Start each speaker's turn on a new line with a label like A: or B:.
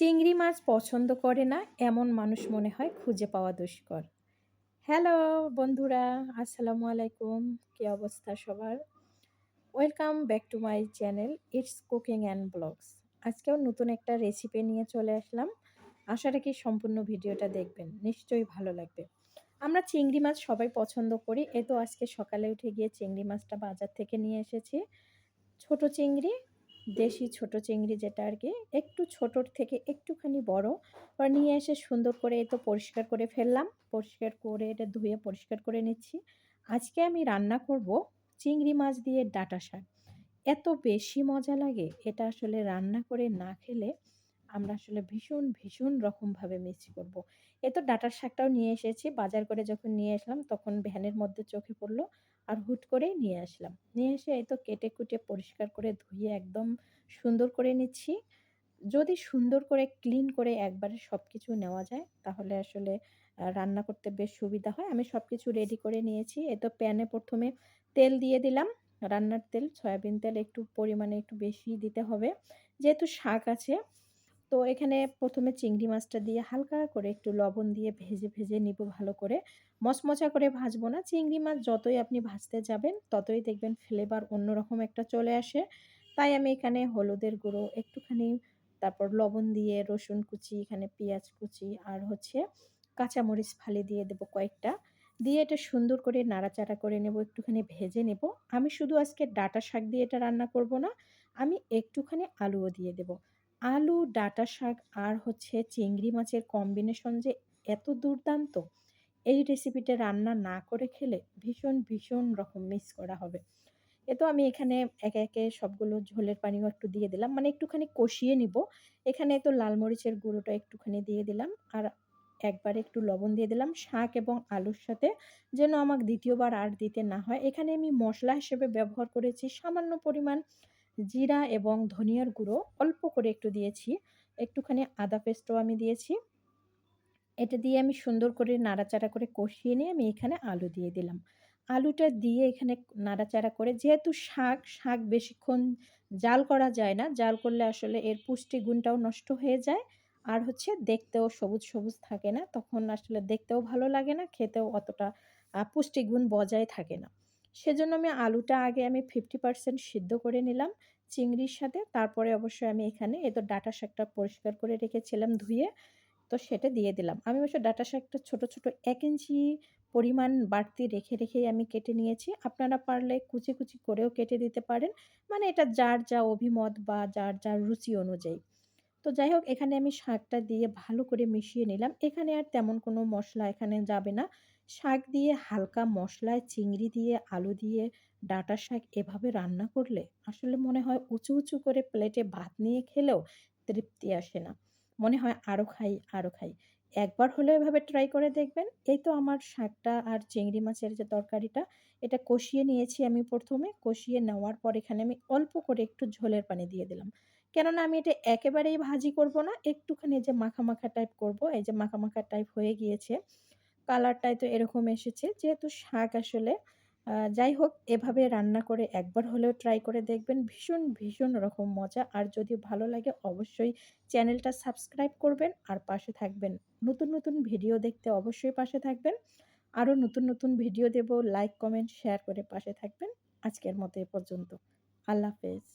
A: চিংড়ি মাছ পছন্দ করে না, এমন মানুষ মনে হয় খুঁজে পাওয়া দুষ্কর। হ্যালো বন্ধুরা, আসসালামু আলাইকুম। কী অবস্থা সবার? Welcome back to my channel it's cooking and blogs আজকেও নতুন একটা রেসিপি নিয়ে চলে আসলাম। আশা রাখি সম্পূর্ণ ভিডিওটা দেখবেন, নিশ্চয়ই ভালো লাগবে। আমরা চিংড়ি মাছ সবাই পছন্দ করি, এ তো আজকে সকালে উঠে গিয়ে চিংড়ি মাছটা বাজার থেকে নিয়ে এসেছি। ছোট চিংড়ি দেশি ছোট চিংড়ি যেটা আর কি একটু ছোটোর থেকে একটুখানি বড় বা নিয়ে এসে সুন্দর করে তো পরিষ্কার করে ফেললাম, পরিষ্কার করে এটা ধুয়ে পরিষ্কার করে নিচ্ছি আজকে আমি রান্না করব চিংড়ি মাছ দিয়ে ডাটা শাক এত বেশি মজা লাগে এটা আসলে রান্না করে না খেলে আমরা আসলে ভীষণ ভীষণ রকমভাবে মিস করব। এ তো ডাটার শাকটাও নিয়ে এসেছি, বাজার করে যখন নিয়ে আসলাম তখন ভ্যানের মধ্যে চোখে পড়ল আর হুট করেই নিয়ে আসলাম। নিয়ে এসে এই তো কেটে কুটে পরিষ্কার করে ধুয়ে একদম সুন্দর করে নিচ্ছি। যদি সুন্দর করে ক্লিন করে একবারে সব কিছু নেওয়া যায়, তাহলে আসলে রান্না করতে বেশ সুবিধা হয়। আমি সব কিছু রেডি করে নিয়েছি। এ তো প্যানে প্রথমে তেল দিয়ে দিলাম। রান্নার তেল, সয়াবিন তেল একটু পরিমাণে একটু বেশি দিতে হবে। যেহেতু শাক আছে তো এখানে প্রথমে চিংড়ি মাছটা দিয়ে হালকা করে একটু লবণ দিয়ে ভেজে ভেজে নিব ভালো করে। মচমচা করে ভাজবো না। চিংড়ি মাছ যতই আপনি ভাজতে যাবেন, ততই দেখবেন ফ্লেভার অন্যরকম একটা চলে আসে। তাই আমি এখানে হলুদের গুঁড়ো, একটুখানি তারপর লবণ দিয়ে রসুন কুচি, এখানে পেঁয়াজ কুচি আর হচ্ছে কাঁচামরিচ ফালি দিয়ে দেবো কয়েকটা। দিয়ে এটা সুন্দর করে নাড়াচাড়া করে নেব, একটুখানি ভেজে নেব। আমি শুধু আজকে ডাটা শাক দিয়ে এটা রান্না করব না, আমি একটুখানি আলুও দিয়ে দেব। আলু, ডাটা শাক আর হচ্ছে চিংড়ি মাছের কম্বিনেশন যে এত দুর্দান্ত, এই রেসিপিটা রান্না না করে খেলে ভীষণ ভীষণ রকম মিস করা হবে। এ তো আমি এখানে একে একে সবগুলো ঝোলের পানিও একটু দিয়ে দিলাম। মানে একটুখানি কষিয়ে নিব। এখানে তো লাল মরিচের গুঁড়োটা একটুখানি দিয়ে দিলাম। আর একবার একটু লবণ দিয়ে দিলাম। শাক এবং আলুর সাথে যেন আমাকে দ্বিতীয়বার আর দিতে না হয়। এখানে আমি মশলা হিসেবে ব্যবহার করেছি সামান্য পরিমাণ জিরা এবং ধনিয়ার গুঁড়ো অল্প করে একটু দিয়েছি। একটুখানি আদা পেস্টও আমি দিয়েছি। এটা দিয়ে আমি সুন্দর করে নাড়াচাড়া করে কষিয়ে নিয়ে আমি এখানে আলু দিয়ে দিলাম। আলুটা দিয়ে এখানে নাড়াচাড়া করে যেহেতু শাক শাক বেশিক্ষণ জাল করা যায় না, জাল করলে আসলে এর পুষ্টি গুণটাও নষ্ট হয়ে যায়। আর হচ্ছে দেখতেও সবুজ সবুজ থাকে না, তখন আসলে দেখতেও ভালো লাগে না, খেতেও অতটা পুষ্টিগুণ বজায় থাকে না। সেজন্য আমি আলুটা আগে আমি ফিফটি পার্সেন্ট সিদ্ধ করে নিলাম চিংড়ির সাথে। তারপরে অবশ্যই আমি এখানে এ তো ডাটা শাকটা পরিষ্কার করে রেখেছিলাম ধুয়ে, তো সেটা দিয়ে দিলাম। আমি অবশ্য ডাটা শাকটা ছোটো ছোটো এক ইঞ্চি পরিমাণ বাড়তি রেখে, রেখেই আমি কেটে নিয়েছি। আপনারা পারলে কুচি কুচি করেও কেটে দিতে পারেন। মানে এটা যার যা অভিমত বা যার যার রুচি অনুযায়ী। তো যাই হোক, এখানে আমি শাকটা দিয়ে ভালো করে মিশিয়ে নিলাম। এখানে আর তেমন কোনো মশলা এখানে যাবে না। শাক দিয়ে হালকা মশলায় চিংড়ি দিয়ে, আলু দিয়ে, ডাটা শাক এভাবে রান্না করলে আসলে মনে হয় উঁচু উঁচু করে প্লেটে ভাত নিয়ে খেলেও তৃপ্তি আসে না। মনে হয় আরও খাই আরও খাই। একবার হলেও এভাবে ট্রাই করে দেখবেন। এই তো আমার শাকটা আর চিংড়ি মাছের যে তরকারিটা, এটা কষিয়ে নিয়েছি আমি প্রথমে। কষিয়ে নেওয়ার পর এখানে আমি অল্প করে একটু ঝোলের পানি দিয়ে দিলাম। কেননা আমি এটা একেবারেই ভাজি করব না। একটুখানি যে মাখা মাখা টাইপ করব, এই যে মাখা মাখা টাইপ হয়ে গিয়েছে। কালারটাই তো এরকম এসেছে। যেহেতু শাক আসলে যাই হোক, এভাবে রান্না করে একবার হলেও ট্রাই করে দেখবেন। ভীষণ ভীষণ রকম মজা। আর যদি ভালো লাগে, অবশ্যই চ্যানেলটা সাবস্ক্রাইব করবেন আর পাশে থাকবেন। নতুন নতুন ভিডিও দেখতে অবশ্যই পাশে থাকবেন। আরও নতুন নতুন ভিডিও দেব। লাইক কমেন্ট শেয়ার করে পাশে থাকবেন। আজকের মতো এ পর্যন্ত। আল্লাহ হাফেজ।